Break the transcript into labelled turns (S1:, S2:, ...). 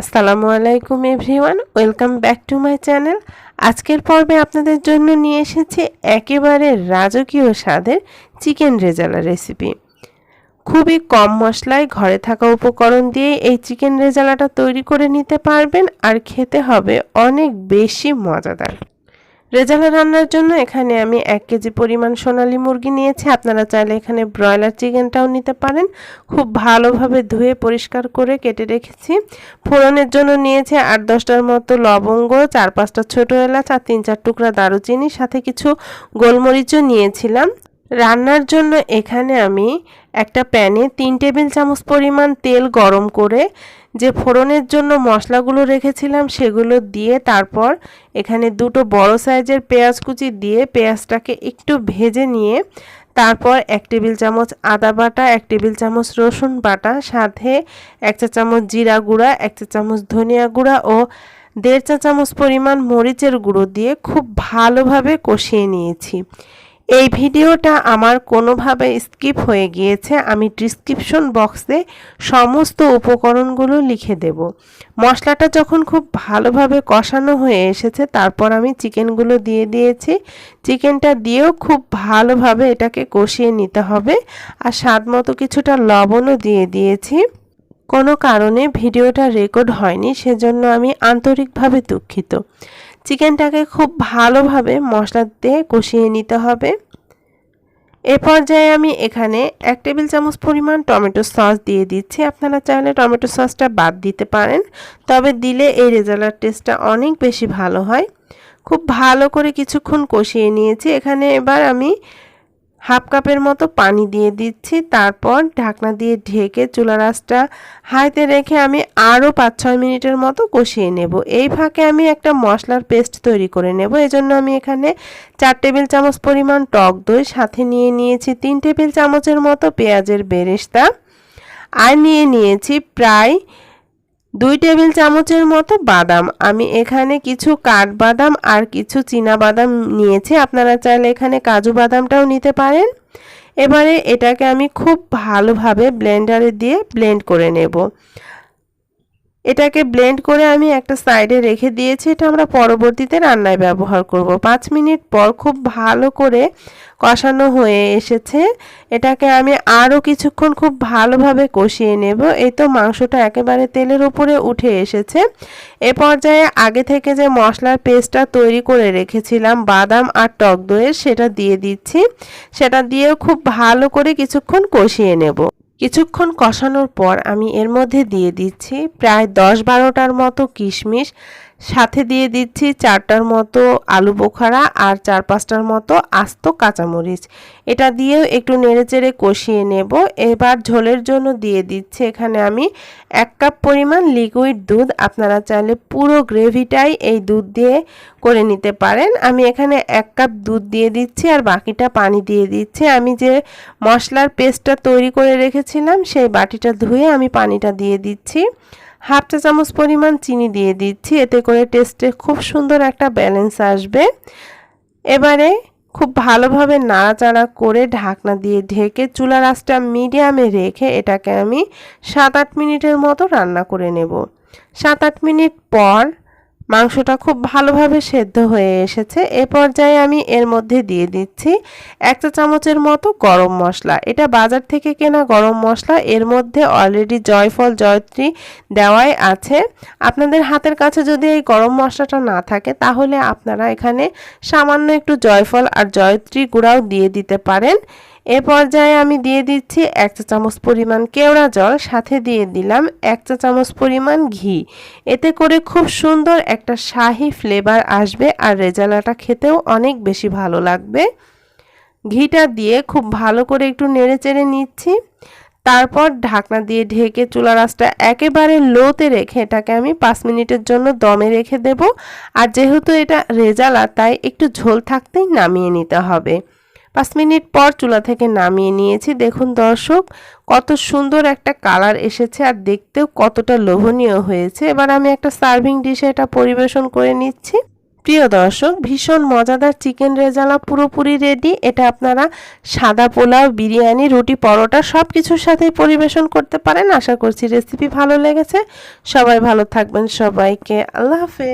S1: আসসালামু আলাইকুম everyone, welcome back to my channel. আজকের পর্বে আপনাদের জন্য নিয়ে এসেছি একেবারে রাজকীয় স্বাদের চিকেন রেজালা রেসিপি। খুবই কম মশলায় ঘরে থাকা উপকরণ দিয়ে এই চিকেন রেজালাটা তৈরি করে নিতে পারবেন আর খেতে হবে অনেক বেশি মজাদার। রেজালা রান্নার জন্য এখানে আমি এক কেজি পরিমাণ সোনালি মুরগি নিয়েছি। আপনারা চাইলে এখানে ব্রয়লার চিকেনটাও নিতে পারেন। খুব ভালোভাবে ধুয়ে পরিষ্কার করে কেটে রেখেছি। ফোড়নের জন্য নিয়েছি আট দশটার মতো লবঙ্গ, চার পাঁচটা ছোটো এলাচ আর তিন চার টুকরা দারুচিনি সাথে কিছু গোলমরিচও নিয়েছিলাম। রান্নার জন্য এখানে আমি একটা প্যানে তিন টেবিল চামচ পরিমাণ তেল গরম করে যে ফোড়নের জন্য মশলাগুলো রেখেছিলাম সেগুলো দিয়ে তারপর এখানে দুটো বড় সাইজের পেঁয়াজ কুচি দিয়ে পেঁয়াজটাকে একটু ভেজে নিয়ে তারপর এক টেবিল চামচ আদা বাটা, এক টেবিল চামচ রসুন বাটা, সাথে এক চা চামচ জিরা গুঁড়া, এক চা চামচ ধনিয়া গুঁড়া ও দেড় চা চামচ পরিমাণ মরিচের গুঁড়ো দিয়ে খুব ভালোভাবে কষিয়ে নিয়েছি। এই ভিডিওটা আমার কোনোভাবে স্কিপ হয়ে গিয়েছে, আমি ডিসক্রিপশন বক্সে সমস্ত উপকরণগুলো লিখে দেব। মশলাটা যখন খুব ভালোভাবে কষানো হয়ে এসেছে, তারপর আমি চিকেনগুলো দিয়ে দিয়েছি। চিকেনটা দিয়েও খুব ভালোভাবে এটাকে কষিয়ে নিতে হবে আর স্বাদ মতো কিছুটা লবণও দিয়ে দিয়েছি। কোনো কারণে ভিডিওটা রেকর্ড হয়নি, সেজন্য আমি আন্তরিকভাবে দুঃখিত। চিকেনটাকে খুব ভালোভাবে মশলা দিয়ে কষিয়ে নিতে হবে। এ পর্যায়ে আমি এখানে এক টেবিল চামচ পরিমাণ টমেটো সস দিয়ে দিচ্ছি। আপনারা চাইলে টমেটো সসটা বাদ দিতে পারেন, তবে দিলে এই রেজালার টেস্টটা অনেক বেশি ভালো হয়। খুব ভালো করে কিছুক্ষণ কষিয়ে নিয়েছি। এখানে এবার আমি হাফ কাপের মতো পানি দিয়ে দিচ্ছি। তারপর ঢাকনা দিয়ে ঢেকে চুলা রাসটা হাইতে রেখে আমি আরও পাঁচ ছয় মিনিটের মতো কষিয়ে নেব। এই ফাঁকে আমি একটা মশলার পেস্ট তৈরি করে নেব। এজন্য আমি এখানে চার টেবিল চামচ পরিমাণ টক দই, সাথে নিয়ে নিয়েছি তিন টেবিল চামচের মতো পেঁয়াজের বেরেস্তা। আর নিয়ে নিয়েছি প্রায় দুই টেবিল চামচের মতো বাদাম। আমি এখানে কিছু কাঠবাদাম আর কিছু চীনা বাদাম নিয়েছি। আপনারা চাইলে এখানে কাজু বাদামটাও নিতে পারেন। এবারে এটাকে আমি খুব ভালোভাবে ব্লেন্ডারে দিয়ে ব্লেন্ড করে নেব। এটাকে ব্লেন্ড করে আমি একটা সাইডে রেখে দিয়েছি। এটা আমরা পরবর্তীতে রান্নায় ব্যবহার করব। পাঁচ মিনিট পর খুব ভালো করে কষানো হয়ে এসেছে। এটাকে আমি আরও কিছুক্ষণ খুব ভালোভাবে কষিয়ে নেব। এই তো মাংসটা একেবারে তেলের উপরে উঠে এসেছে। এ পর্যায়ে আগে থেকে যে মশলার পেস্টটা তৈরি করে রেখেছিলাম, বাদাম আর টক দইয়ের, সেটা দিয়ে দিচ্ছি। সেটা দিয়েও খুব ভালো করে কিছুক্ষণ কষিয়ে নেব। কিছুক্ষণ কষানোর পর আমি এর মধ্যে দিয়ে দিচ্ছি প্রায় দশ বারোটার মতো কিশমিশ সাথে দিয়ে দিচ্ছি চারটার মতো আলু বোখারা আর চার পাঁচটার মতো আস্ত কাঁচামরিচ। এটা দিয়েও একটু নেড়েচেড়ে কষিয়ে নেব। এবার ঝোলের জন্য দিয়ে দিচ্ছি এখানে আমি এক কাপ পরিমাণ লিকুইড দুধ। আপনারা চাইলে পুরো গ্রেভিটাই এই দুধ দিয়ে করে নিতে পারেন। আমি এখানে এক কাপ দুধ দিয়ে দিচ্ছি আর বাকিটা পানি দিয়ে দিচ্ছি। আমি যে মশলার পেস্টটা তৈরি করে রেখেছিলাম, সেই বাটিটা ধুয়ে আমি পানিটা দিয়ে দিচ্ছি। হাফ চা চামচ পরিমাণ চিনি দিয়ে দিচ্ছি, এতে করে টেস্টে খুব সুন্দর একটা ব্যালেন্স আসবে। এবারে খুব ভালোভাবে নাড়াচাড়া করে ঢাকনা দিয়ে ঢেকে চুলা আঁচটা মিডিয়ামে রেখে এটাকে আমি সাত আট মিনিটের মতো রান্না করে নেব। সাত আট মিনিট পর মাংসটা খুব ভালোভাবে সেদ্ধ হয়ে এসেছে। এ পর্যায়ে আমি এর মধ্যে দিয়ে দিচ্ছি এক চা চামচের মতো গরম মশলা। এটা বাজার থেকে কেনা গরম মশলা। এর মধ্যে অলরেডি জয়ফল, জয়ত্রী দেওয়াই আছে। আপনাদের হাতের কাছে যদি এই গরম মশলাটা না থাকে, তাহলে আপনারা এখানে সামান্য একটু জয়ফল আর জয়ত্রী গুঁড়াও দিয়ে দিতে পারেন। এ পর্যায়ে আমি দিয়ে দিচ্ছি এক চা চামচ পরিমাণ কেওড়া জল, সাথে দিয়ে দিলাম এক চা চামচ পরিমাণ ঘি। এতে করে খুব সুন্দর একটা শাহি ফ্লেভার আসবে আর রেজালাটা খেতেও অনেক বেশি ভালো লাগবে। ঘিটা দিয়ে খুব ভালো করে একটু নেড়ে চেড়ে নিচ্ছি। তারপর ঢাকনা দিয়ে ঢেকে চুলা রাসটা একেবারে লোতে রেখে এটাকে আমি পাঁচ মিনিটের জন্য দমে রেখে দেব। আর যেহেতু এটা রেজালা, তাই একটু ঝোল থাকতেই নামিয়ে নিতে হবে। পাঁচ মিনিট পর চুলা থেকে নামিয়ে নিয়েছি। দেখুন দর্শক, কত সুন্দর একটা কালার এসেছে আর দেখতেও কতটা লোভনীয় হয়েছে। এবার আমি একটা সার্ভিং ডিশে এটা পরিবেশন করে নিচ্ছি। প্রিয় দর্শক, ভীষণ মজাদার চিকেন রেজালা পুরোপুরি রেডি। এটা আপনারা সাদা পোলাও, বিরিয়ানি, রুটি, পরোটা সব কিছুর সাথেই পরিবেশন করতে পারেন। আশা করছি রেসিপি ভালো লেগেছে। সবাই ভালো থাকবেন। সবাইকে আল্লাহ হাফেজ।